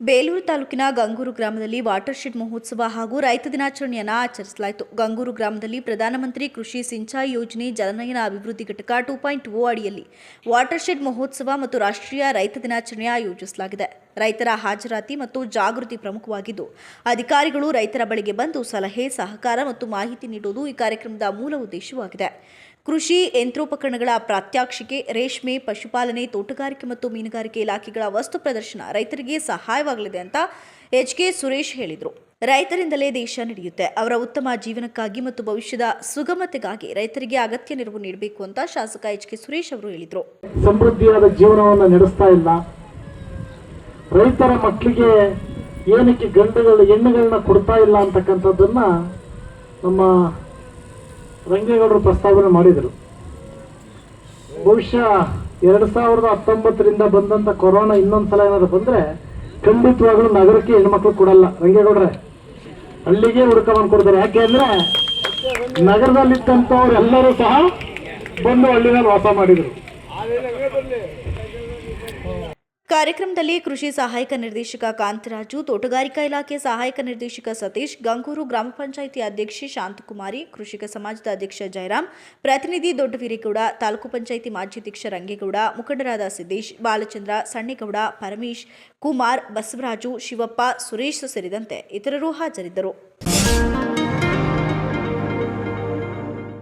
ಬೇಲೂರು ತಾಲೂಕಿನ ಗಂಗೂರು ಗ್ರಾಮದಲ್ಲಿ water shed ಮಹೋತ್ಸವ ಹಾಗೂ ರೈತ ದಿನಾಚರಣೆಯನ್ನು ಆಚರಿಸಲಾಯಿತು. ಗಂಗೂರು ಗ್ರಾಮದಲ್ಲಿ ಪ್ರಧಾನಮಂತ್ರಿ ಕೃಷಿ ಸಿಂಚಾಯಿ ಯೋಜನೆ ಜಲನಯನ ಅಭಿವೃದ್ಧಿ ಘಟಕ ಟೂ ಪಾಯಿಂಟ್ ಓ ಅಡಿಯಲ್ಲಿ ವಾಟರ್ ಶೆಡ್ ಮಹೋತ್ಸವ ಮತ್ತು ರಾಷ್ಟ್ರೀಯ ರೈತ ದಿನಾಚರಣೆ ಆಯೋಜಿಸಲಾಗಿದೆ. ರೈತರ ಹಾಜರಾತಿ ಮತ್ತು ಜಾಗೃತಿ ಪ್ರಮುಖವಾಗಿದ್ದು, ಅಧಿಕಾರಿಗಳು ರೈತರ ಬಳಿಗೆ ಬಂದು ಸಲಹೆ, ಸಹಕಾರ ಮತ್ತು ಮಾಹಿತಿ ನೀಡುವುದು ಈ ಕಾರ್ಯಕ್ರಮದ ಮೂಲ ಉದ್ದೇಶವಾಗಿದೆ. ಕೃಷಿ ಯಂತ್ರೋಪಕರಣಗಳ ಪ್ರಾತ್ಯಕ್ಷಿಕೆ, ರೇಷ್ಮೆ, ಪಶುಪಾಲನೆ, ತೋಟಗಾರಿಕೆ ಮತ್ತು ಮೀನುಗಾರಿಕೆ ಇಲಾಖೆಗಳ ವಸ್ತು ಪ್ರದರ್ಶನ ರೈತರಿಗೆ ಸಹಾಯವಾಗಲಿದೆ ಅಂತ ಎಚ್ ಕೆ ಸುರೇಶ್ ಹೇಳಿದರು. ರೈತರಿಂದಲೇ ದೇಶ ನಡೆಯುತ್ತೆ. ಅವರ ಉತ್ತಮ ಜೀವನಕ್ಕಾಗಿ ಮತ್ತು ಭವಿಷ್ಯದ ಸುಗಮತೆಗಾಗಿ ರೈತರಿಗೆ ಅಗತ್ಯ ನೆರವು ನೀಡಬೇಕು ಅಂತ ಶಾಸಕ ಎಚ್ ಕೆ ಸುರೇಶ್ ಅವರು ಹೇಳಿದರು. ಸಮೃದ್ಧಿಯಾದ ಜೀವನವನ್ನು ನಡೆಸ್ತಾ ಇಲ್ಲ. ರೈತರ ಮಕ್ಕಳಿಗೆ ಏನಕ್ಕೆ ಗಂಡುಗಳು ಹೆಣ್ಣುಗಳನ್ನ ಕೊಡ್ತಾ ಇಲ್ಲ ಅಂತಕ್ಕಂಥದ್ದನ್ನ ನಮ್ಮ ರಂಗೇಗೌಡರು ಪ್ರಸ್ತಾವನೆ ಮಾಡಿದರು. ಬಹುಶಃ ಎರಡು ಸಾವಿರದ ಹತ್ತೊಂಬತ್ತರಿಂದ ಬಂದಂತ ಕೊರೋನಾ ಇನ್ನೊಂದ್ಸಲ ಏನಾದ್ರು ಬಂದರೆ ಖಂಡಿತವಾಗ್ಲೂ ನಗರಕ್ಕೆ ಹೆಣ್ಮಕ್ಳು ಕೊಡಲ್ಲ. ರಂಗೇಗೌಡ್ರೆ, ಹಳ್ಳಿಗೆ ಹುಡುಕವನ್ನು ಕೊಡ್ತಾರೆ. ಯಾಕೆ ಅಂದರೆ ನಗರದಲ್ಲಿದ್ದಂಥವ್ರು ಎಲ್ಲರೂ ಸಹ ಬಂದು ಹಳ್ಳಿನಲ್ಲಿ ವಾಸ ಮಾಡಿದರು. ಕಾರ್ಯಕ್ರಮದಲ್ಲಿ ಕೃಷಿ ಸಹಾಯಕ ನಿರ್ದೇಶಕ ಕಾಂತರಾಜು, ತೋಟಗಾರಿಕಾ ಇಲಾಖೆ ಸಹಾಯಕ ನಿರ್ದೇಶಕ ಸತೀಶ್, ಗಂಗೂರು ಗ್ರಾಮ ಪಂಚಾಯಿತಿ ಅಧ್ಯಕ್ಷೆ ಶಾಂತಕುಮಾರಿ, ಕೃಷಿಕ ಸಮಾಜದ ಅಧ್ಯಕ್ಷ ಜಯರಾಮ್, ಪ್ರತಿನಿಧಿ ದೊಡ್ಡವೀರೇಗೌಡ, ತಾಲೂಕು ಪಂಚಾಯಿತಿ ಮಾಜಿ ಅಧ್ಯಕ್ಷ ರಂಗೇಗೌಡ, ಮುಖಂಡರಾದ ಸಿದ್ದೇಶ್ ಬಾಲಚಂದ್ರ, ಸಣ್ಣೇಗೌಡ, ಪರಮೇಶ್, ಕುಮಾರ್, ಬಸವರಾಜು, ಶಿವಪ್ಪ, ಸುರೇಶ್ ಸೇರಿದಂತೆ ಇತರರು ಹಾಜರಿದ್ದರು.